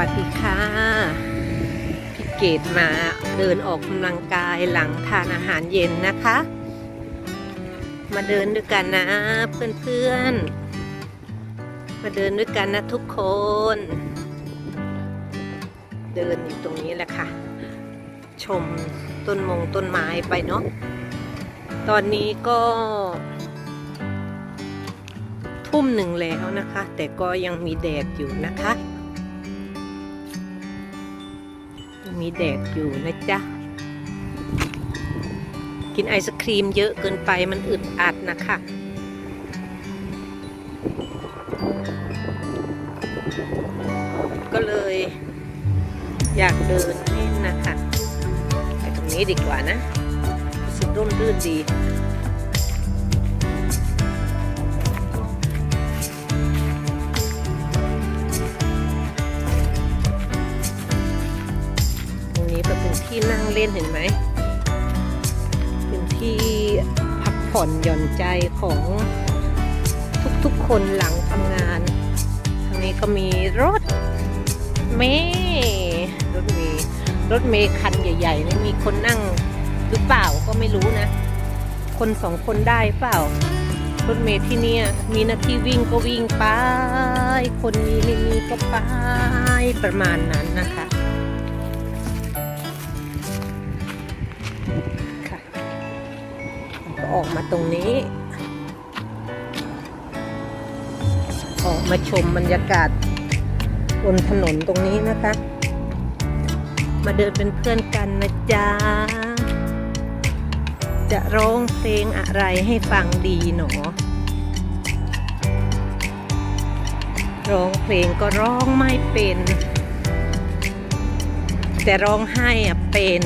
วัสดีค่ะพี่เกดมาเดินออกกำลังกายหลังทานอาหารเย็นนะคะ มาเดินด้วยกันนะเพื่อนๆ มาเดินด้วยกันนะทุกคน เดินอยู่ตรงนี้แหละค่ะ ชมต้นมงต้นไม้ไปเนาะตอนนี้ก็ทุ่มหนึ่งแล้วนะคะ แต่ก็ยังมีแดดอยู่นะคะ มีแดดอยู่นะจ๊ะ กินไอศครีมเยอะเกินไปมันอึดอัดนะคะก็เลยอยากเดินเล่นนะคะไปตรงนี้ดีกว่านะรู้สุดร่มรื่นดี เล่นเห็นไหม เป็นที่พักผ่อนหย่อนใจของทุกๆคนหลังทำงาน ทางนี้ก็มีรถเมย์รถเมย์รถเมย์คันใหญ่ๆนี่มีคนนั่งหรือเปล่าก็ไม่รู้นะ คนสองคนได้เปล่า รถเมย์ที่นี่มีหน้าที่วิ่งก็วิ่งไป คนมีไม่มีก็ไปประมาณนั้นนะคะ ออกมาตรงนี้ ออกมาชมบรรยากาศบนถนนตรงนี้นะคะ มาเดินเป็นเพื่อนกันนะจ๊ะ จะร้องเพลงอะไรให้ฟังดีหนอ ร้องเพลงก็ร้องไม่เป็น แต่ร้องไห้อะเป็น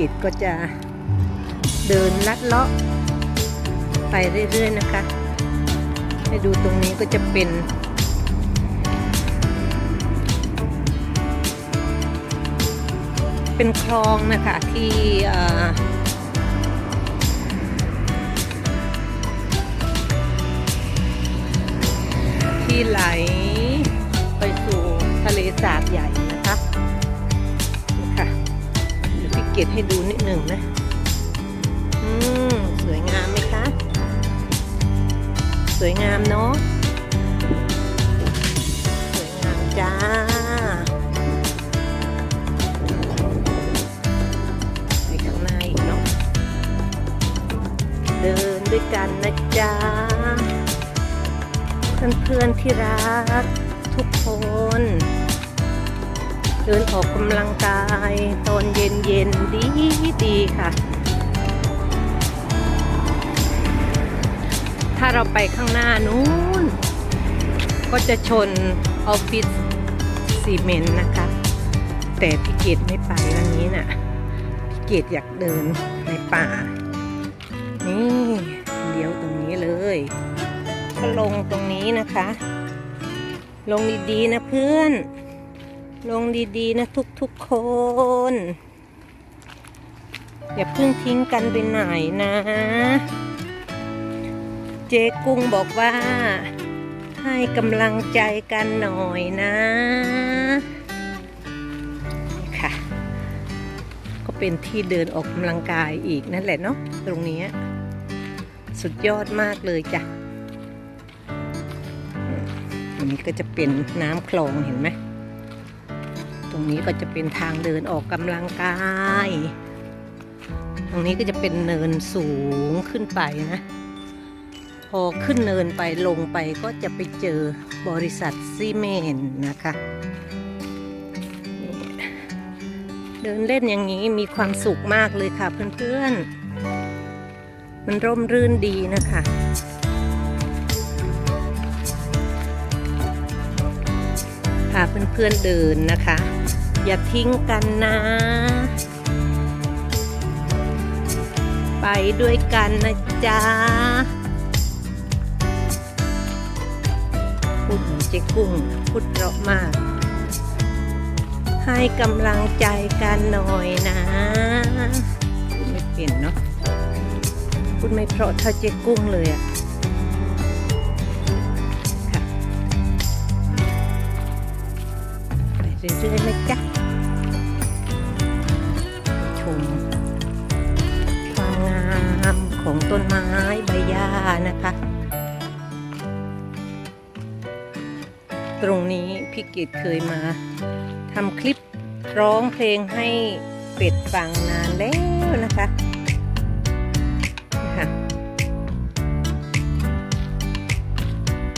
กิตก็จะเดินลัดเลาะ ไปเรื่อยๆนะคะ ให้ดูตรงนี้ก็จะเป็น เป็นคลองนะคะที่ที่ไหลไปสู่ทะเลสาบใหญ่นะคะ เดี๋ยวพี่เกดให้ดูนิดหนึ่งนะ อืม สวยงามไหมคะ สวยงามเนาะ สวยงามจ้า ไปข้างหน้าอีกเนาะ เดินด้วยกันนะจ๊ะ เพื่อนๆที่รักทุกคน เดินออกกำลังกายตอนเย็นๆดีดีค่ะ ถ้าเราไปข้างหน้านู้น ก็จะชนออฟฟิศซีเมนต์นะคะ แต่พี่เกดไม่ไปวันนี้น่ะพี่เกดอยากเดินในป่า นี่เลี้ยวตรงนี้เลยก็ลงตรงนี้นะคะ ลงดีๆนะเพื่อน ลงดีๆนะทุกๆคน อย่าเพิ่งทิ้งกันไปไหนนะ เจ๊กุ้งบอกว่า ให้กำลังใจกันหน่อยนะค่ะ ก็เป็นที่เดินออกกำลังกายอีกนั่นแหละเนาะตรงนี้ สุดยอดมากเลยจ้ะอันนี้ก็จะเป็นน้ำคลองเห็นไหม ตรงนี้ก็จะเป็นทางเดินออกกำลังกาย ตรงนี้ก็จะเป็นเนินสูงขึ้นไปนะ พอขึ้นเนินไปลงไปก็จะไปเจอบริษัทซีเมนต์นะคะ เดินเล่นอย่างนี้มีความสุขมากเลยค่ะเพื่อนๆ มันร่มรื่นดีนะคะ พาเพื่อนๆเดินนะคะ อย่าทิ้งกันนะ ไปด้วยกันนะจ๊ะพูดเหมือนเจ๊กุ้งพูดเพราะมาก ให้กำลังใจกันหน่อยนะพูดไม่เป็นเนาะพูดไม่เพราะเท่าเจ๊กุ้งเลยอะ ของต้นไม้ใบหญ้านะคะ ตรงนี้พี่กิตเคยมาทำคลิปร้องเพลงให้เป็ดฟังนานแล้วนะคะนะคะ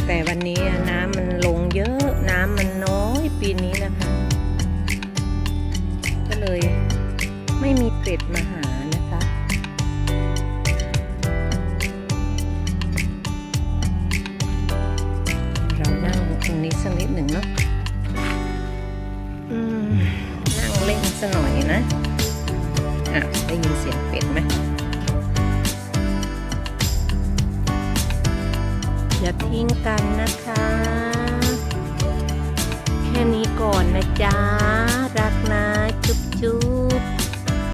แต่วันนี้น้ำมันลงเยอะน้ำมันน้อยปีนี้นะคะ ก็เลยไม่มีเป็ดมาหา่ะได้ยินเสียงเป็ดไหมอย่าทิ้งกันนะคะ แค่นี้ก่อนนะจ๊ะ